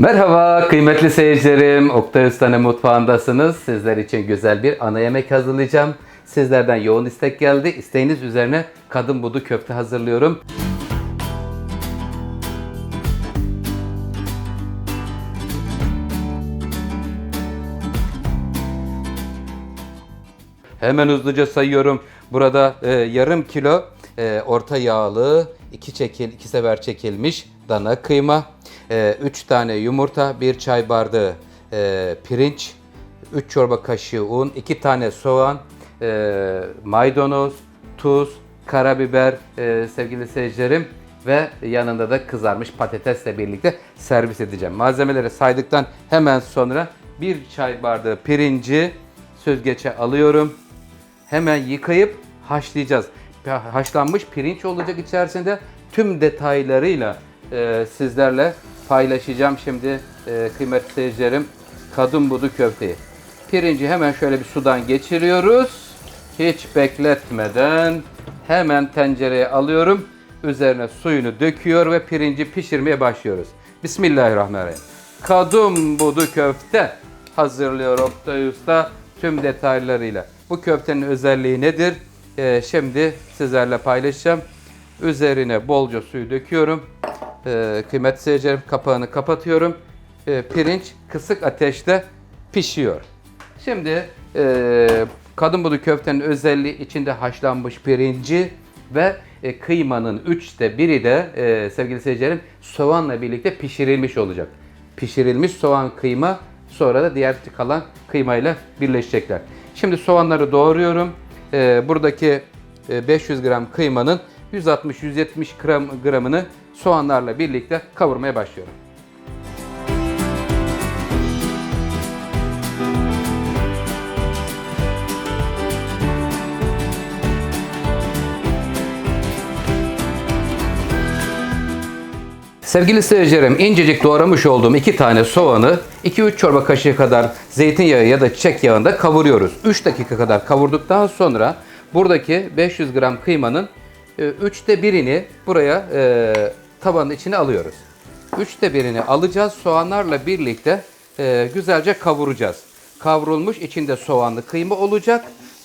Merhaba kıymetli seyircilerim. Oktay Usta'nın mutfağındasınız. Sizler için güzel bir ana yemek hazırlayacağım. Sizlerden yoğun istek geldi. İsteğiniz üzerine kadın budu köfte hazırlıyorum. Hemen hızlıca sayıyorum. Burada e, yarım kilo e, orta yağlı, iki çekil, iki sefer çekilmiş dana kıyma, 3 tane yumurta, 1 çay bardağı e, pirinç, 3 çorba kaşığı un, 2 tane soğan, e, maydanoz, tuz, karabiber e, sevgili seyircilerim ve yanında da kızarmış patatesle birlikte servis edeceğim. Malzemeleri saydıktan hemen sonra bir çay bardağı pirinci süzgece alıyorum. Hemen yıkayıp haşlayacağız. Ha- Haşlanmış pirinç olacak içerisinde tüm detaylarıyla e, sizlerle paylaşacağım şimdi e, kıymetli seyircilerim. Kadın budu köfteyi. Pirinci hemen şöyle bir sudan geçiriyoruz. Hiç bekletmeden hemen tencereye alıyorum. Üzerine suyunu döküyor ve pirinci pişirmeye başlıyoruz. Bismillahirrahmanirrahim. Kadın budu köfte hazırlıyor Oktay Usta tüm detaylarıyla. Bu köftenin özelliği nedir? Ee, şimdi sizlerle paylaşacağım. Üzerine bolca suyu döküyorum. Ee, kıymetli seyircilerim kapağını kapatıyorum. Ee, pirinç kısık ateşte pişiyor. Şimdi e, kadın budu köftenin özelliği içinde haşlanmış pirinci ve e, kıymanın üçte biri de e, sevgili seyircilerim soğanla birlikte pişirilmiş olacak. Pişirilmiş soğan kıyma sonra da diğer kalan kıymayla birleşecekler. Şimdi soğanları doğruyorum. E, buradaki e, 500 gram kıymanın 160-170 gram, gramını soğanlarla birlikte kavurmaya başlıyorum. Sevgili seyircilerim, incecik doğramış olduğum iki tane soğanı 2-3 çorba kaşığı kadar zeytinyağı ya da çiçek yağında kavuruyoruz. 3 dakika kadar kavurduktan sonra buradaki 500 gram kıymanın üçte birini buraya e, tabanın içine alıyoruz. Üçte birini alacağız. Soğanlarla birlikte e, güzelce kavuracağız. Kavrulmuş içinde soğanlı kıyma olacak.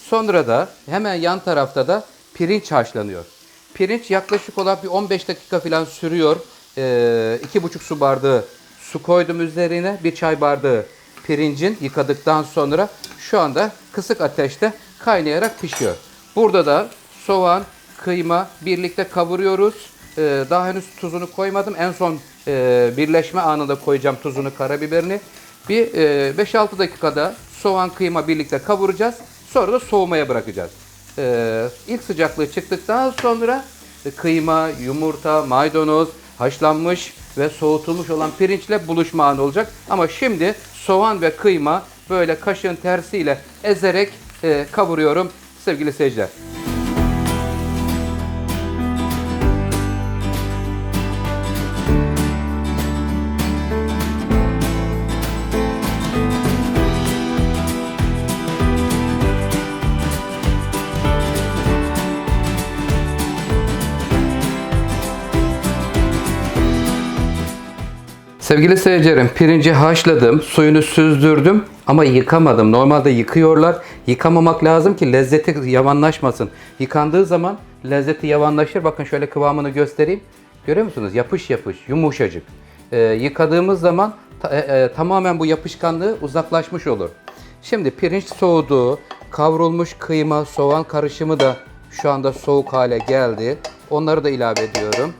Sonra da hemen yan tarafta da pirinç haşlanıyor. Pirinç yaklaşık olarak bir 15 dakika falan sürüyor. Ee, iki buçuk su bardağı su koydum üzerine. Bir çay bardağı pirincin yıkadıktan sonra şu anda kısık ateşte kaynayarak pişiyor. Burada da soğan, kıyma birlikte kavuruyoruz. Ee, daha henüz tuzunu koymadım. En son e, birleşme anında koyacağım tuzunu, karabiberini. Bir e, 5-6 dakikada soğan, kıyma birlikte kavuracağız. Sonra da soğumaya bırakacağız. Ee, ilk sıcaklığı çıktıktan sonra e, kıyma, yumurta, maydanoz, haşlanmış ve soğutulmuş olan pirinçle buluşma anı olacak. Ama şimdi soğan ve kıyma böyle kaşığın tersiyle ezerek e, kavuruyorum sevgili seyirciler. Sevgili seyircilerim, pirinci haşladım, suyunu süzdürdüm ama yıkamadım. Normalde yıkıyorlar. Yıkamamak lazım ki lezzeti yavanlaşmasın. Yıkandığı zaman lezzeti yavanlaşır. Bakın şöyle kıvamını göstereyim. Görüyor musunuz? Yapış yapış, yumuşacık. Ee, yıkadığımız zaman ta- e, e, tamamen bu yapışkanlığı uzaklaşmış olur. Şimdi pirinç soğudu. Kavrulmuş kıyma, soğan karışımı da şu anda soğuk hale geldi. Onları da ilave ediyorum.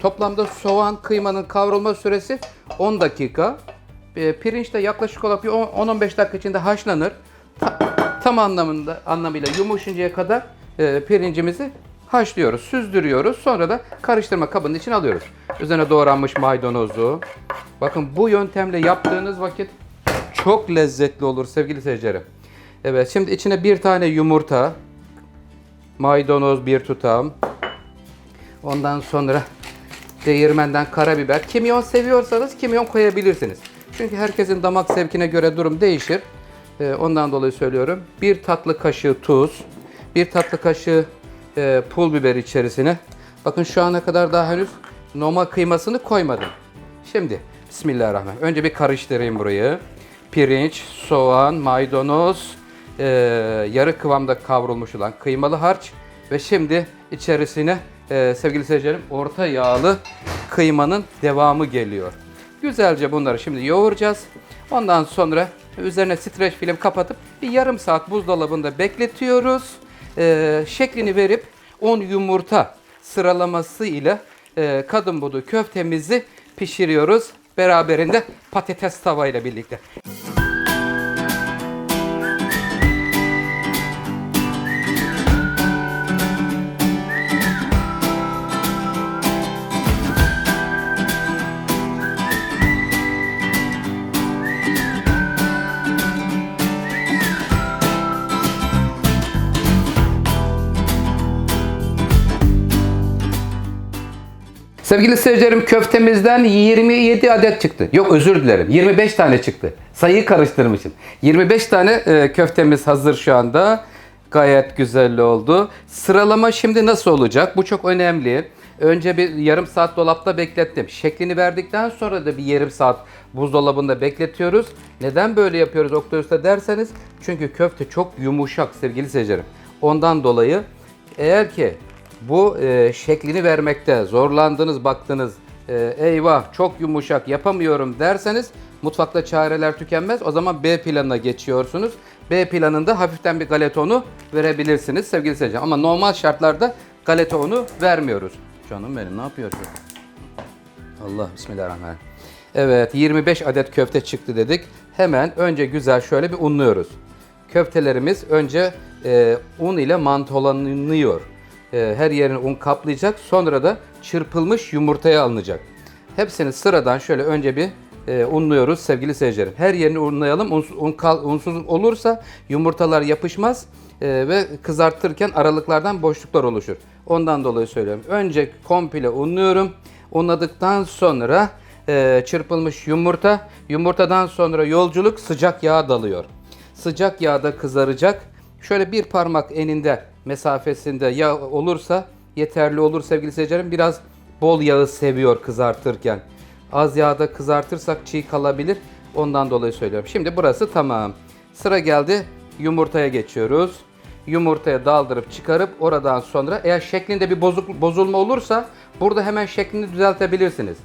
Toplamda soğan kıymanın kavrulma süresi 10 dakika. E, pirinç de yaklaşık olarak bir 10 10-15 dakika içinde haşlanır. Ta- tam anlamında anlamıyla yumuşayıncaya kadar e, pirincimizi haşlıyoruz, süzdürüyoruz. Sonra da karıştırma kabının içine alıyoruz. Üzerine doğranmış maydanozu. Bakın bu yöntemle yaptığınız vakit çok lezzetli olur sevgili seyircilerim. Evet şimdi içine bir tane yumurta, maydanoz bir tutam, Ondan sonra değirmenden karabiber. Kimyon seviyorsanız kimyon koyabilirsiniz. Çünkü herkesin damak zevkine göre durum değişir. Ee, ondan dolayı söylüyorum. Bir tatlı kaşığı tuz, bir tatlı kaşığı e, pul biber içerisine. Bakın şu ana kadar daha henüz normal kıymasını koymadım. Şimdi Bismillahirrahmanirrahim. Önce bir karıştırayım burayı. Pirinç, soğan, maydanoz, e, yarı kıvamda kavrulmuş olan kıymalı harç ve şimdi içerisine e, sevgili seyircilerim orta yağlı kıymanın devamı geliyor. Güzelce bunları şimdi yoğuracağız. Ondan sonra üzerine streç film kapatıp bir yarım saat buzdolabında bekletiyoruz. E, şeklini verip 10 yumurta sıralaması ile e, kadın budu köftemizi pişiriyoruz. Beraberinde patates tavayla birlikte. Sevgili seyircilerim köftemizden 27 adet çıktı. Yok özür dilerim 25 tane çıktı. Sayıyı karıştırmışım. 25 tane e, köftemiz hazır şu anda. Gayet güzel oldu. Sıralama şimdi nasıl olacak? Bu çok önemli. Önce bir yarım saat dolapta beklettim. Şeklini verdikten sonra da bir yarım saat buzdolabında bekletiyoruz. Neden böyle yapıyoruz Oktay Usta derseniz çünkü köfte çok yumuşak sevgili seyircilerim. Ondan dolayı eğer ki bu e, şeklini vermekte zorlandınız baktınız e, eyvah çok yumuşak yapamıyorum derseniz mutfakta çareler tükenmez. O zaman B planına geçiyorsunuz. B planında hafiften bir galeta unu verebilirsiniz sevgili seyirciler. Ama normal şartlarda galeta unu vermiyoruz. Canım benim ne yapıyorsun? Allah bismillahirrahmanirrahim. Evet 25 adet köfte çıktı dedik. Hemen önce güzel şöyle bir unluyoruz. Köftelerimiz önce e, un ile mantolanıyor. E, her yerini un kaplayacak. Sonra da çırpılmış yumurtaya alınacak. Hepsini sıradan şöyle önce bir e, unluyoruz sevgili seyircilerim. Her yerini unlayalım. Un, kal- unsuz olursa yumurtalar yapışmaz e, ve kızartırken aralıklardan boşluklar oluşur. Ondan dolayı söylüyorum. Önce komple unluyorum. Unladıktan sonra çırpılmış yumurta. Yumurtadan sonra yolculuk sıcak yağa dalıyor. Sıcak yağda kızaracak. Şöyle bir parmak eninde mesafesinde yağ olursa yeterli olur sevgili seyircilerim. Biraz bol yağı seviyor kızartırken. Az yağda kızartırsak çiğ kalabilir. Ondan dolayı söylüyorum. Şimdi burası tamam. Sıra geldi yumurtaya geçiyoruz. Yumurtaya daldırıp çıkarıp oradan sonra eğer şeklinde bir bozuk, bozulma olursa burada hemen şeklini düzeltebilirsiniz.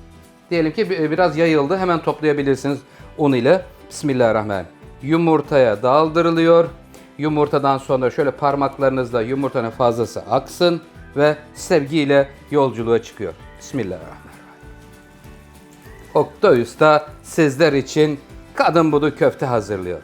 Diyelim ki bi- biraz yayıldı hemen toplayabilirsiniz un ile. Bismillahirrahmanirrahim. Yumurtaya daldırılıyor. Yumurtadan sonra şöyle parmaklarınızla yumurtanın fazlası aksın ve sevgiyle yolculuğa çıkıyor. Bismillahirrahmanirrahim. Oktay Usta sizler için kadın budu köfte hazırlıyor.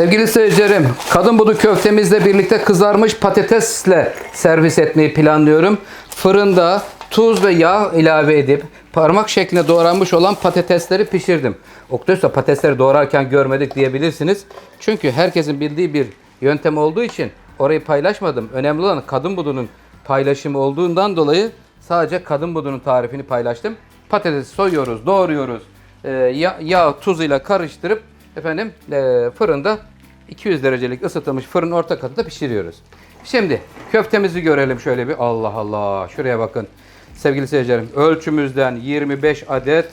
Sevgili seyircilerim, kadın budu köftemizle birlikte kızarmış patatesle servis etmeyi planlıyorum. Fırında tuz ve yağ ilave edip parmak şeklinde doğranmış olan patatesleri pişirdim. Oktay Usta patatesleri doğrarken görmedik diyebilirsiniz. Çünkü herkesin bildiği bir yöntem olduğu için orayı paylaşmadım. Önemli olan kadın budunun paylaşımı olduğundan dolayı sadece kadın budunun tarifini paylaştım. Patatesi soyuyoruz, doğruyoruz. Ee, yağ, yağ tuzuyla karıştırıp efendim e, fırında 200 derecelik ısıtılmış fırın orta katında pişiriyoruz. Şimdi köftemizi görelim şöyle bir. Allah Allah şuraya bakın. Sevgili seyircilerim ölçümüzden 25 adet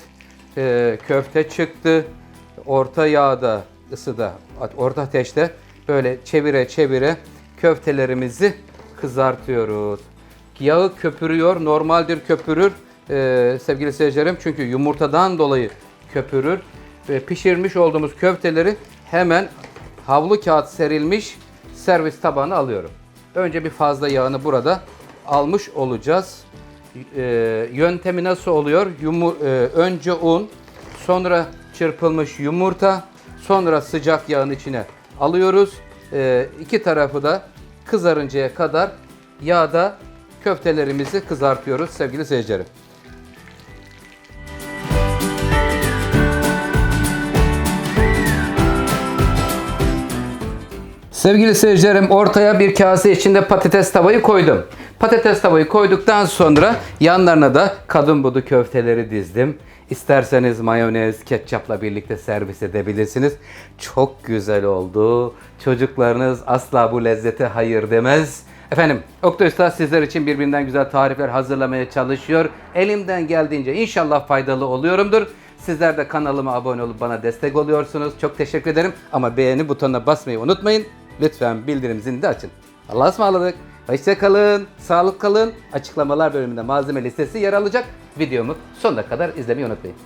e, köfte çıktı. Orta yağda ısıda orta ateşte böyle çevire çevire köftelerimizi kızartıyoruz. Yağı köpürüyor. Normaldir köpürür. Ee, sevgili seyircilerim çünkü yumurtadan dolayı köpürür. Pişirmiş olduğumuz köfteleri hemen havlu kağıt serilmiş servis tabağına alıyorum. Önce bir fazla yağını burada almış olacağız. Ee, yöntemi nasıl oluyor? Yumur, e, önce un, sonra çırpılmış yumurta, sonra sıcak yağın içine alıyoruz. Ee, iki tarafı da kızarıncaya kadar yağda köftelerimizi kızartıyoruz sevgili seyircilerim. Sevgili seyircilerim ortaya bir kase içinde patates tavayı koydum. Patates tavayı koyduktan sonra yanlarına da kadın budu köfteleri dizdim. İsterseniz mayonez, ketçapla birlikte servis edebilirsiniz. Çok güzel oldu. Çocuklarınız asla bu lezzete hayır demez. Efendim, Oktay Usta sizler için birbirinden güzel tarifler hazırlamaya çalışıyor. Elimden geldiğince inşallah faydalı oluyorumdur. Sizler de kanalıma abone olup bana destek oluyorsunuz. Çok teşekkür ederim. Ama beğeni butonuna basmayı unutmayın. Lütfen bildirim de açın. Allah'a ısmarladık. Hoşça kalın. Sağlık kalın. Açıklamalar bölümünde malzeme listesi yer alacak. Videomu sonuna kadar izlemeyi unutmayın.